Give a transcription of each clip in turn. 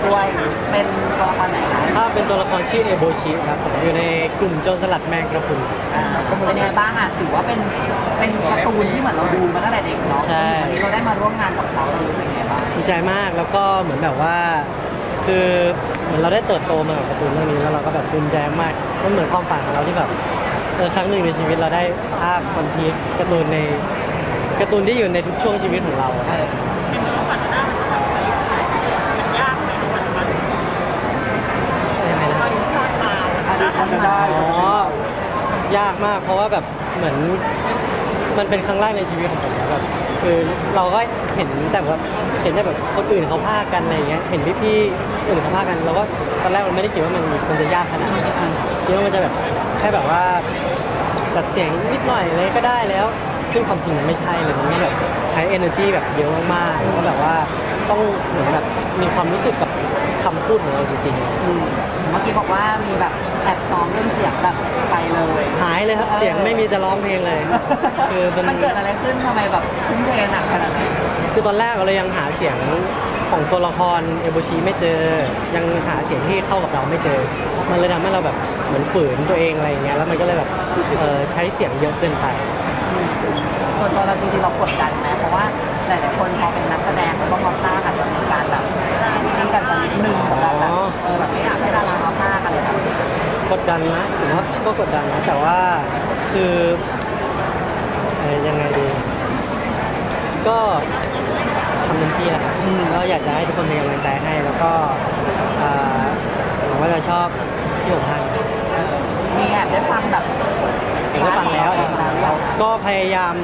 เป็นตัวละครไหนคะถ้าเป็นตัวละครชื่อเอโบชิครับผมอยู่ในกลุ่มโจรสลัดแมงกระพรุน อ่าเป็นยังไงบ้างอะถือว่าเป็นเป็นการ์ตูนที่เหมือนเราดูมาตั้งแต่เด็กเนาะใช่ วันนี้เราได้มาร่วมงานกับเขาเรารู้สึกยังไงบ้างดีใจมากแล้วก็เหมือนแบบว่า คือเหมือนเราได้เติบโตมากับการ์ตูนเรื่องนี้แล้วเราก็แบบภูมิใจมากมันเหมือนความฝันของเราที่แบบเออครั้งหนึ่งในชีวิตเราได้ภาพคอนทีการ์ตูนในการ์ตูนที่อยู่ในทุกช่วงชีวิตของเรา เออ ยังไงนะ อะ ดิฉันได้อ๋อยากมากเพราะว่าแบบเหมือนมันเป็นครั้งแรกในชีวิตของผมแบบคือเราก็เห็นแต่ว่าเห็นแต่แบบคนอื่นเขาพากกันอะไรอย่างเงี้ยเห็นพี่ๆอื่นเขาพากกันเราก็ตอนแรกมันไม่ได้คิดว่ามันมันจะยากขนาดนี้คิดว่ามันจะแบบแค่แบบว่าตัดเสียงนิดหน่อยเลยก็ได้แล้วซึ่งความจริงมันไม่ใช่เลยมันไม่แบบใช้ energy แบบเยอะมากๆแล้วก็แบบว่าต้องเหมือนแบบมีความรู้สึกกับ คำพูดของเราจริงๆอืมเมื่อกี้บอกว่ามีแบบแอบซ้อมเรื่องเสียงแบบไปเลยหายเลยครับเสียงไม่มีจะร้องเพลงเลย คือมัน มันเกิดอะไรขึ้นทำไมแบบทุ่มเทหนักขนาดนี้คือตอนแรกเรายังหาเสียงของตัวละครเอโบชิไม่เจอ ยังหาเสียงที่เข้ากับเราไม่เจอ มันเลยทำให้เราแบบเหมือนฝืนตัวเองอะไรอย่างเงี้ยแล้วมันก็เลยแบบเออใช้เสียงเยอะเกินไป ส่วนตัวเราจริงๆเรากดดันไหมเพราะว่าหลายๆคนพอเป็นนักแสดงแล้วก็ ดดันนะผมว่าก็กดดันนะแต่ว่าคือเอ่อยังไงดี ก็ทำเต็มที่แหละครับก็อยากจะให้ทุกคนเป็นกำลังใจให้แล้วก็อ่าหวังว่าจะชอบที่ผมทำเออมีแอบได้ฟังแบบเห็นได้ฟังแล้วเราก็พยายาม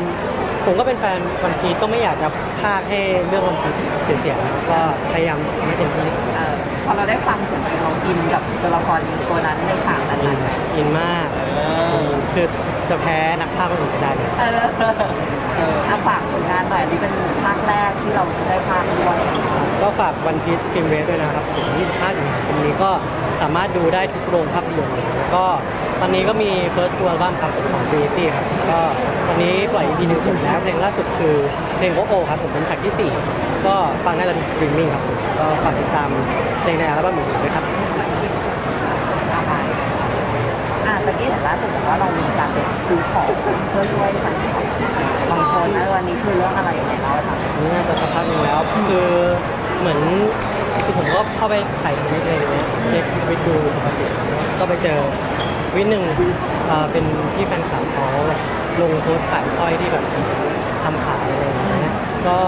ผมก็เป็นแฟนวันพีก็ไม่อยากจะพากให้เรื่องวันพีเสียๆก็พยายามทำให้เต็มที่ที่สุดเออ พอเราได้ฟังเสียงเพลงเราอินกับตัวละครตัวนั้นในฉากนั้นอินไหมอินมากคือจะแพ้นักพากย์คนอื่นจะได้เลยเออเอออะฝากผลงานหน่อยอันนี้เป็นภาคแรกที่เราได้ภาคด้วยก็ฝากวันพี e ฟิล์มเรสด้วยนะครับถึง 25 สิงหาคมนี้ก็สามารถดูได้ทุกโรงภาพยนตร์เลยแล้วก็ตอนนี้ก็มี first full album ครับของ Trinity ครับ ก็ตอนนี้ปล่อย EP หนึ่งจบแล้วเพลงล่าสุดคือเพลงโอโอครับผมเป็นแท็กที่ 4 ก็ฟังได้แล้วทางสตรีมมิ่งครับผมก็ฝากติดตาม เพลงในอัลบั้มของผมด้วยครับเอาไปอะตะกี้เห็นล่าสุดบอกว่าเรามีการไปซื้อของเพื่อช่วยสังคมบางคนนะวันนี้คือเรื่องอะไรไหนเล่าให้ฟังนี่น่าจะสักพักหนึงแล้วคือเหมือนคือผมก็เข้าไปถ่ายทวิตอะไรอย่างเงี้ยเช็คทวิตดูปกติก็ไปเจอทวิตหนึ่งเอ่อเป็นพี่แฟนคลับเขาลงโพสต์ขายสร้อยที่แบบทำขายอะไรอย่างเงี้ยก็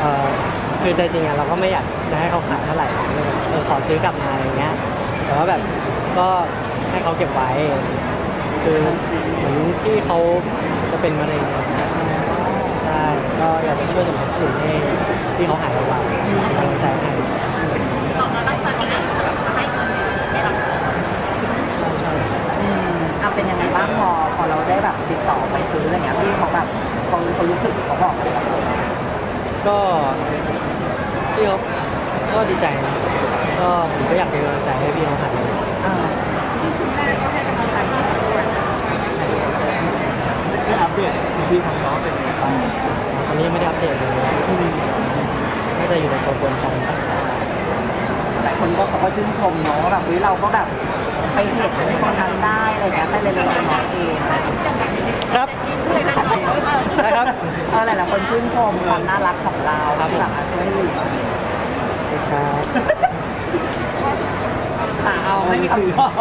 เอ่อ คือใจจริงอะเราก็ไม่อยากจะให้เขาขายเท่าไหร่ก็เลยแบบเออขอซื้อกลับมาอะไรอย่างเงี้ย แต่ว่าแบบก็ให้เขาเก็บไว้ คือเหมือนที่เขาจะเป็นมะเร็งใช่ก็อยากจะช่วยสมทบทุนให้ที่เขาหายไวๆเป็นกำลังใจให้ใช่ใช่อืมอะเป็นยังไงบ้างพอพอเราได้แบบติดต่อไปซื้ออะไรเงี้ยพี่เขาแบบเขาเขารู้สึกเขาบอกอะไรกับเรา ก็ พี่เขาก็ดีใจนะก็ผมก็อยากเป็นกำลังใจให้พี่เขาหายไวอ่าที่อัปเดตพี่ของน้องเป็นยังไงบ้างตอนนี้ยังไม่ได้อัปเดตเลยน่าจะอยู่ในกระบวนการรักษาหลายคนก็เขาก็ชื่นชมเนาะว่าแบบเฮ้ยเราก็แบบไปเห็นในคนทางได้อะไรเงี้ยไปเลยเลยน้อยเอง ครับได้ครับ เออหลายๆคนชื่นชมความน่ารักของเราครับที่แบบมาช่วยเหลือครับแต่เอาไม่มีคำตอบ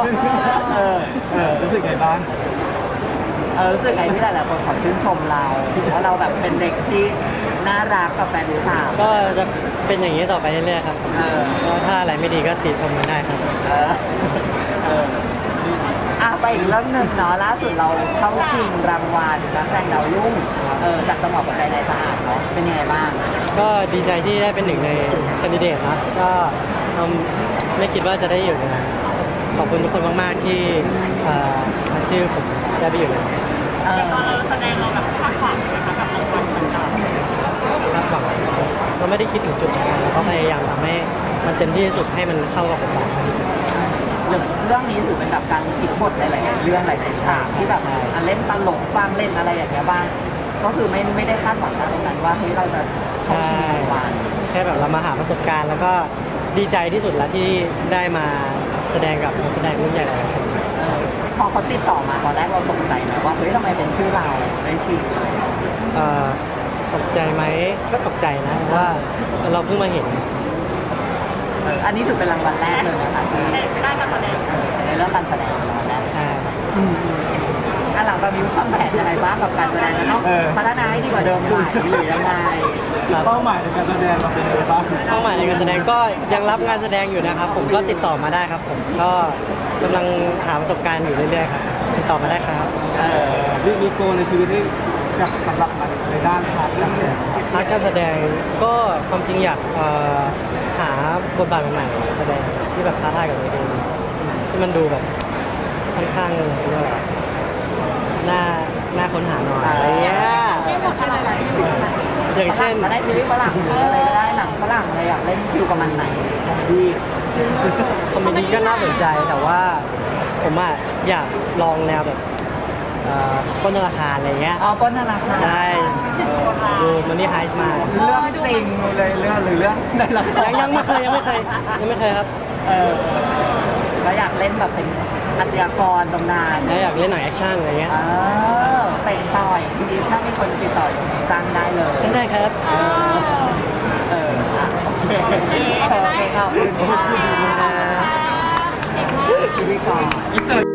เออเออรู้สึกไงบ้าง เออรู้สึกไงที่หลายๆคนขอชื่นชมเราว่าเราแบบเป็นเด็กที่น่ารักกับแฟนคลับก็จะเป็นอย่างนี้ต่อไปเรื่อยๆครับเออก็ถ้าอะไรไม่ดีก็ติชมกันได้ครับ เออเออ อะไปอีกเรื่องหนึ่งเนาะล่าสุดเราเข้าชิงรางวัลนักแสดงดาวรุ่งเออจากจังหวัดปัจจัยในสะอาดเนาะเป็นยังไงบ้างก็ดีใจที่ได้เป็นหนึ่งในแคนดิเดตนะก็อืมไม่คิดว่าจะได้อยู่ในนั้นขอบคุณทุกคนมาก ๆ ที่เอ่อมาชื่อผมได้ไปอยู่ในนั้นเออคาดหวังก็ไม่ได้คิดถึงจุดนั้นนะแล้วก็พยายามทำให้มันเต็มที่ที่สุดให้มันเข้ากับบทบาทมากที่สุดเรื่องเรื่องนี้ถือเป็นแบบการพลิกบทหลายๆเรื่องหลายๆฉากที่แบบใช่อะเล่นตลกบ้างเล่นอะไรอย่างเงี้ยบ้างก็คือไม่ไม่ได้คาดหวังนะตรงนั้นว่าเฮ้ยเราจะเข้าชิงรางวัลแค่แบบเรามาหาประสบการณ์ แล้วก็ดีใจที่สุดแล้วที่ได้มาแสดงกับนักแสดงรุ่นใหญ่หลายๆคนเออพอเขาติดต่อมาตอนแรกเราตกใจไหมว่าเฮ้ยทำไมเป็นชื่อเราได้ชื่อเอ่อตกใจไหมก็ตกใจนะเพราะว่าเราเพิ่งมาเห็น เอออันนี้ถือเป็นรางวัลแรกเลยนะคะที่ได้มาแสดงในเรื่องการแสดงรางวัลแรกใช่อะหลังจากนี้วางแผนยังไงบ้างกับการแสดงจะต้องพัฒนาให้ดีกว่าเดิมไหมหรือยังไงเป้าหมายในการแสดงเราเป็นยังไงบ้างเป้าหมายในการแสดงก็ยังรับงานแสดงอยู่นะครับ ผมก็ติดต่อมาได้ครับ ผมก็กำลังหาประสบการณ์อยู่เรื่อยๆครับติดต่อมาได้ครับเออมีมีโกลในชีวิตที่กับสำหรับมันในด้านพาร์ทการแสดงพาร์ทการแสดงก็ความจริงอยากเอ่อ หาบทบาทใหม่ๆแสดงที่แบบท้าทายกับตัวเองที่มันดูแบบค่อนข้างเรียกว่าน่าน่าค้นหาหน่อยอะไรเงี้ยเช่นบทอะไรอย่างเช่นมาได้ซีรีส์ฝรั่งหรืออะไรก็ได้หนังฝรั่งเลยอยากเล่นคิวกับมันไหนที่คอมเมดี้ก็น่าสนใจแต่ว่าผมอะอยากลองแนวแบบ เอ่อปล้นธนาคารอะไรเงี้ย อ๋อปล้นธนาคารได้ดูมันนี่ไฮส์มาเรื่องจริงเลยเรื่องหรือเรื่องในละครยังยังไม่เคยยังไม่เคยยังไม่เคยครับเออแล้วอยากเล่นแบบเป็นอาชญากรตำนานแล้วอยากเล่นหนังแอคชั่นอะไรเงี้ยเออเตะต่อยทีนี้ถ้ามีคนติดต่อจ้างได้เลย จังได้ครับเอออะโอเคโอเคขอบคุณค่ะขอบคุณครับพิธีกร